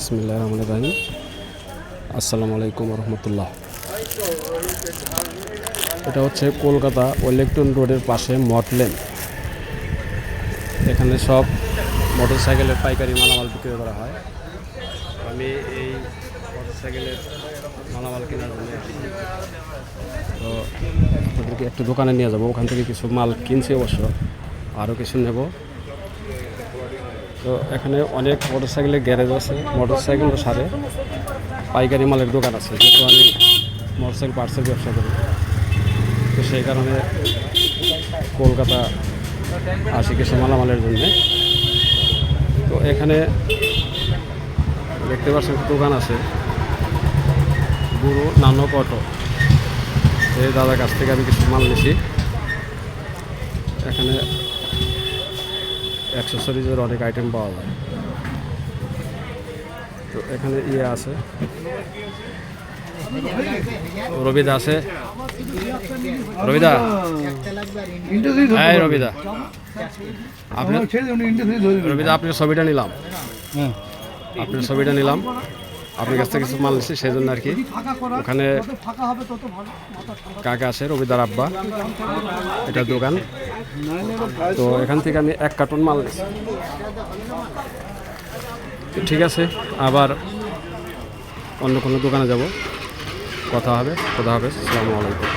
বিসমিল্লাহ রহমান রাহিম আসসালামু আলাইকুম রহমতুল্লাহ এটা হচ্ছে কলকাতা ওয়েলেকটন রোডের পাশে মটলেন এখানে সব মোটর সাইকেলের পাইকারি মালামাল বিক্রি করা হয়। আমি এই মোটরসাইকেলের মালামাল কেনার জন্য তো আপনাদেরকে একটু দোকানে নিয়ে যাব। ওখান থেকে কিছু মাল কিনছি অবশ্য। আরও কিছু নেব। তো এখানে অনেক মোটরসাইকেলের গ্যারেজ আছে। মোটরসাইকেলের সাথে পাইকারি মালের দোকান আছে। যেহেতু আমি মোটরসাইকেল পার্সেল ব্যবসা করি, তো সেই কারণে কলকাতা আসি কিছু মালামালের জন্যে। তো এখানে দেখতে পাচ্ছেন দোকান আছে, গুরু নানক অটো। এই দাদার কাছ থেকে আমি কিছু মাল নিছি। এখানে অ্যাক্সেসরিজের অনেক আইটেম পাওয়া যায়। তো এখানে ইয়ে আছে। রবিদা আছে। রবিদা? হ্যাঁ রবিদা। আপনি রবিদা আপনার ছবিটা নিলাম। আপনার ছবিটা নিলাম। আপনার কাছ থেকে কিছু মাল নিচ্ছি সেই জন্য আর কি। ওখানে কাকা আছে, রবিদার আব্বা। এটা দোকান। তো এখান থেকে আমি এক কার্টুন মাল নিচ্ছি ঠিক আছে, আবার অন্য কোনো দোকানে যাব। কথা হবে কথা হবে আসসালামু আলাইকুম।